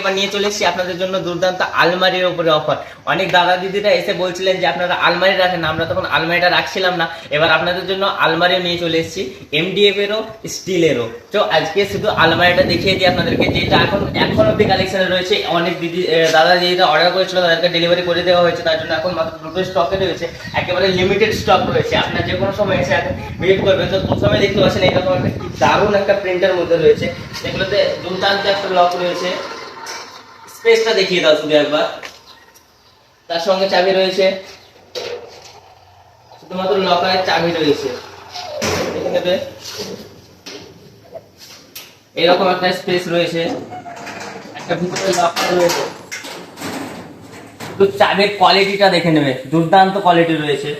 এবার নিয়ে চলে এসেছি আপনাদের জন্য দুর্দান্ত আলমারির উপরে অফার। অনেক দাদা দিদিরা এসে বলছিলেন যে, আপনারা আলমারি রাখেন আমরা তখন আলমারিটা রাখছিলাম না। এবার আপনাদের জন্য আলমারিও নিয়ে চলে এসেছি। এমডিএফ এরও স্টিলেরও। তো আজকে শুধু আলমারিটা দেখিয়ে দিই আপনাদেরকে, যেটা এখন এখন অব্দি কালেকশনে রয়েছে। অনেক দিদি দাদা দিদিরা অর্ডার করেছিল, তাদেরকে ডেলিভারি করে দেওয়া হয়েছে। তার জন্য এখন মাত্র দুটো স্টকে রয়েছে। একেবারে লিমিটেড স্টক রয়েছে। আপনার যে কোনো সময় এসে ভিজিট করবেন। তো প্রথমে দেখতে পাচ্ছেন, এইরকম একটা দারুণ একটা প্রিন্টের মধ্যে রয়েছে। এগুলোতে দুর্দান্ত একটা লক রয়েছে। স্পেসটা দেখিয়ে দাও শুধু একবার। তার সঙ্গে চাবি রয়েছে। শুধুমাত্র লকারের চাবি রয়েছে। এরকম একটা স্পেস রয়েছে। একটা ভিতরে লকার রয়েছে শুধু চাবির কোয়ালিটিটা দেখে নেবে। দুর্দান্ত কোয়ালিটি রয়েছে।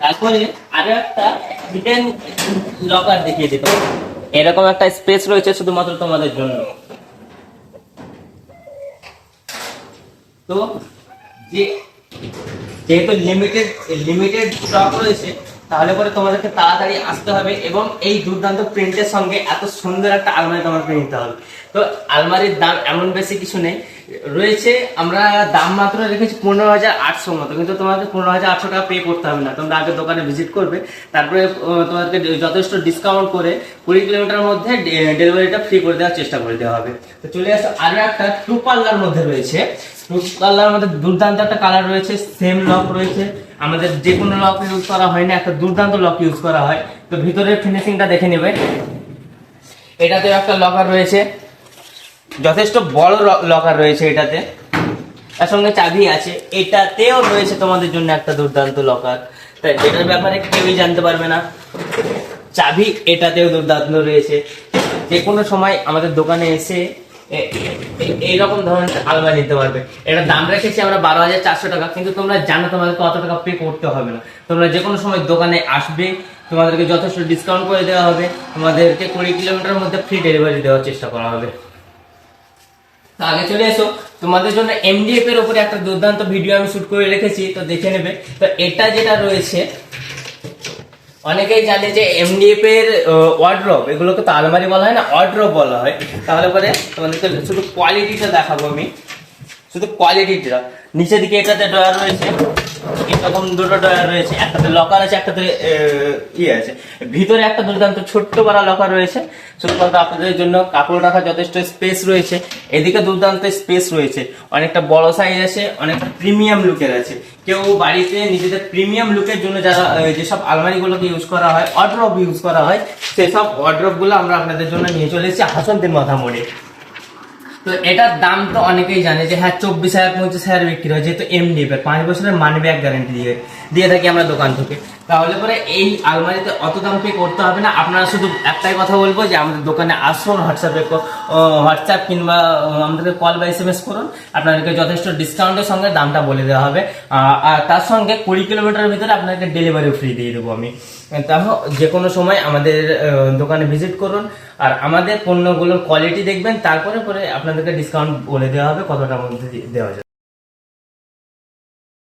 তারপরে আরও একটা লকার দেখিয়ে দিতে। এরকম একটা স্পেস রয়েছে শুধুমাত্র তোমাদের জন্য। তো যেহেতু লিমিটেড লিমিটেড স্টক রয়েছে, তাহলে পরে তোমাদেরকে তাড়াতাড়ি আসতে হবে এবং এই দুর্দান্ত প্রিন্টের সঙ্গে এত সুন্দর একটা আলমারি তোমাকে নিতে হবে। তো আলমারির দাম এমন বেশি কিছু নেই। রয়েছে, আমরা দাম মাত্র রেখেছি পনেরো হাজার আটশো মতো, কিন্তু তোমাদের পনেরো হাজার আটশো টাকা পে করতে হবে না। তোমরা আগে দোকানে ভিজিট করবে, তারপরে তোমাদেরকে যথেষ্ট ডিসকাউন্ট করে কুড়ি কিলোমিটার মধ্যে ডেলিভারিটা ফ্রি করে দেওয়ার চেষ্টা করে দেওয়া হবে। তো চলে আসো, আরও একটা টু পাল্লার মধ্যে রয়েছে। টু পাল্লার মধ্যে দুর্দান্ত একটা কালার রয়েছে সেম লক রয়েছে। আমাদের যে কোনো লক ইউজ করা হয় না, একটা দুর্দান্ত লক ইউজ করা হয়। তো ভিতরের ফিনিশিংটা দেখে নেবে। এটাতেও একটা লকার রয়েছে। যথেষ্ট বড় লকার রয়েছে এটাতে। তার সঙ্গে চাবি আছে। এটাতেও রয়েছে তোমাদের জন্য একটা দুর্দান্ত লকার। তাই এটার ব্যাপারে কেউই জানতে পারবে না। চাবি এটাতেও দুর্দান্ত রয়েছে। যে কোনো সময় আমাদের দোকানে এসে এইরকম ধরনের আলমারি নিতে পারবে। এটা দাম রেখেছি আমরা বারো হাজার চারশো টাকা। কিন্তু তোমরা জানো তোমাদেরকে অত টাকা পে করতে হবে না। তোমরা যে কোনো সময় দোকানে আসবে, তোমাদেরকে যথেষ্ট ডিসকাউন্ট করে দেওয়া হবে। তোমাদেরকে কুড়ি কিলোমিটার মধ্যে ফ্রি ডেলিভারি দেওয়ার চেষ্টা করা হবে। আগে চলে এসো। তোমাদের জন্য এমডিএফ এর উপরে একটা দুর্দান্ত ভিডিও আমি শুট করে রেখেছি, তো দেখে নেবে। তো এটা যেটা রয়েছে, অনেকেই জানে যে এমডিএফ এর ওয়ার্ড্রপ এগুলোকে তো আলমারি বলা হয় না ওয়ার্ড্রপ বলা হয়। তাহলে পরে তোমাদেরকে শুধু কোয়ালিটিটা দেখাবো আমি। শুধু কোয়ালিটিটা নিচের দিকে এটাতে ড্রয়ার রয়েছে। এরকম দুটো ডয়ার রয়েছে, একটাতে লকার আছে, একটাতে ইয়ে আছে। ভিতরে একটা দুর্দান্ত ছোট্ট বড় লকার রয়েছে। শুধুমাত্র আপনাদের জন্য কাপড় রাখার যথেষ্ট স্পেস রয়েছে। এদিকে দুর্দান্ত স্পেস রয়েছে। অনেকটা বড় সাইজ আছে, অনেকটা প্রিমিয়াম লুকের আছে। কেউ বাড়িতে নিজেদের প্রিমিয়াম লুকের জন্য যারা যেসব আলমারিগুলোকে ইউজ করা হয় অড্রপ ইউজ করা হয়, সেসব অড্রপগুলো আমরা আপনাদের জন্য নিয়ে চলে এসেছি হাসনদের মাথা মোড়ে তো এটার দাম তো অনেকেই জানে যে হ্যাঁ চব্বিশ হাজার পঁচিশ হাজার বিক্রি হয়, যেহেতু এমনি পাঁচ বছরের মানি ব্যাগ গ্যারান্টি দিয়ে দিয়ে থাকি আমরা দোকান থেকে। তাহলে পরে এই আলমারিতে অত দাম পে করতে হবে না। আপনারা শুধু একটাই কথা বলব যে আমাদের দোকানে আসুন হোয়াটসঅ্যাপে হোয়াটসঅ্যাপ কিংবা আমাদেরকে কল বা এস এম এস করুন। আপনাদেরকে যথেষ্ট ডিসকাউন্টের সঙ্গে দামটা বলে দেওয়া হবে। আর তার সঙ্গে কুড়ি কিলোমিটারের ভিতরে আপনাকে ডেলিভারি ফ্রি দিয়ে দেবো আমি। তাহলে যে কোনো সময় আমাদের দোকানে ভিজিট করুন। আর আমাদের পণ্যগুলোর কোয়ালিটি দেখবেন, তারপরে পরে আপনাদেরকে ডিসকাউন্ট বলে দেওয়া হবে কতটার মধ্যে দেওয়া যাবে।